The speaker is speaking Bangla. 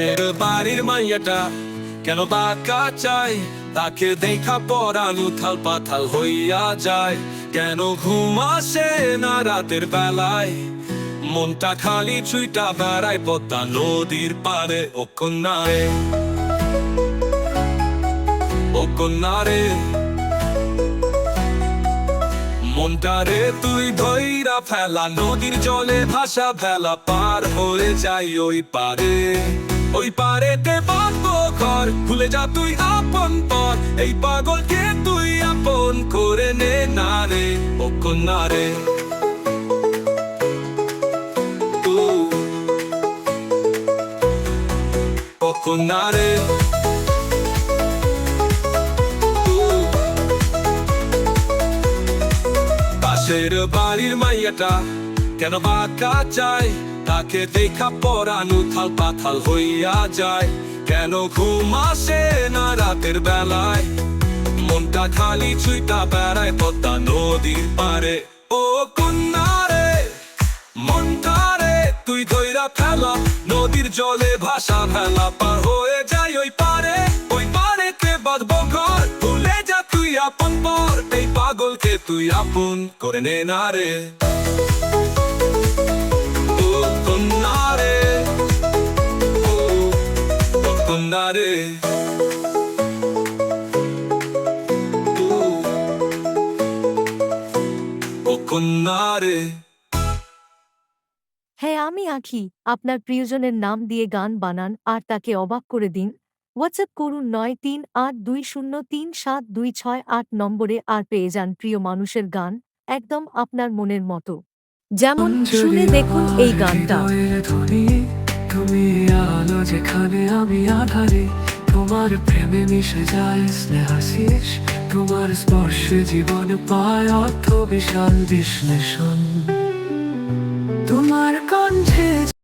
পাশের বাড়ির মাইয়াটা কেন বাঁকা চাই তাকে দেখা পরান উথাল পাথাল হইয়া যায়। কেন ঘুম আসে না রাতের বেলায়? মনটা খালি ছুইটা বেড়ায় পদ্মা নদীর পারে ও কন্যারে ও কন্যারে মনটারে তুই ধৈরা ফেলা। নদীর জলে ভাসা ফেলা পার হয়ে যাই ওই পারে ওই পারেতে বাঁধবো ঘর, ভুলে যা তুই আপন পর। এই পাগলকে তুই আপন করে নে, না রে ও কন্যা রে। রে। পাশের বাড়ির মাইয়াটা কেন বাঁকা চায়? তাকে দেখা পরানো থাল পাথাল হইয়া যায়। কেন ঘুম আসে না রাতের বেলায়? মনটা খালি ছুইটা বেড়ায় পদ্মা নদীর পারে ও কন্যারে মনটারে তুই ধৈরা ফেলা। নদীর জলে ভাসা ফেলা, পার হয়ে যায় ওই পারে ওই পারেতে বাঁধবো ঘর, ভুলে যা তুই আপন পর। এই পাগলকে তুই আপন করে নে না রে। রে রে হ্যাঁ আমি আঁখি আপনার প্রিয়জনের নাম দিয়ে গান বানান আর তাকে অবাক করে দিন। হোয়াটসঅ্যাপ করুন নয় তিন আট দুই শূন্য তিন সাত দুই ছয় আট নম্বরে আর পেয়ে যান প্রিয় মানুষের গান একদম আপনার মনের মতো। যেমন শুনে দেখুন এই গানটা। যেখানে আমি আধারে, তোমার প্রেমে মিশে যায় স্নেহাশিস তোমার স্পর্শে জীবন পায় অর্থ বিশাল বিশ্লেষণ। তোমার কণ্ঠে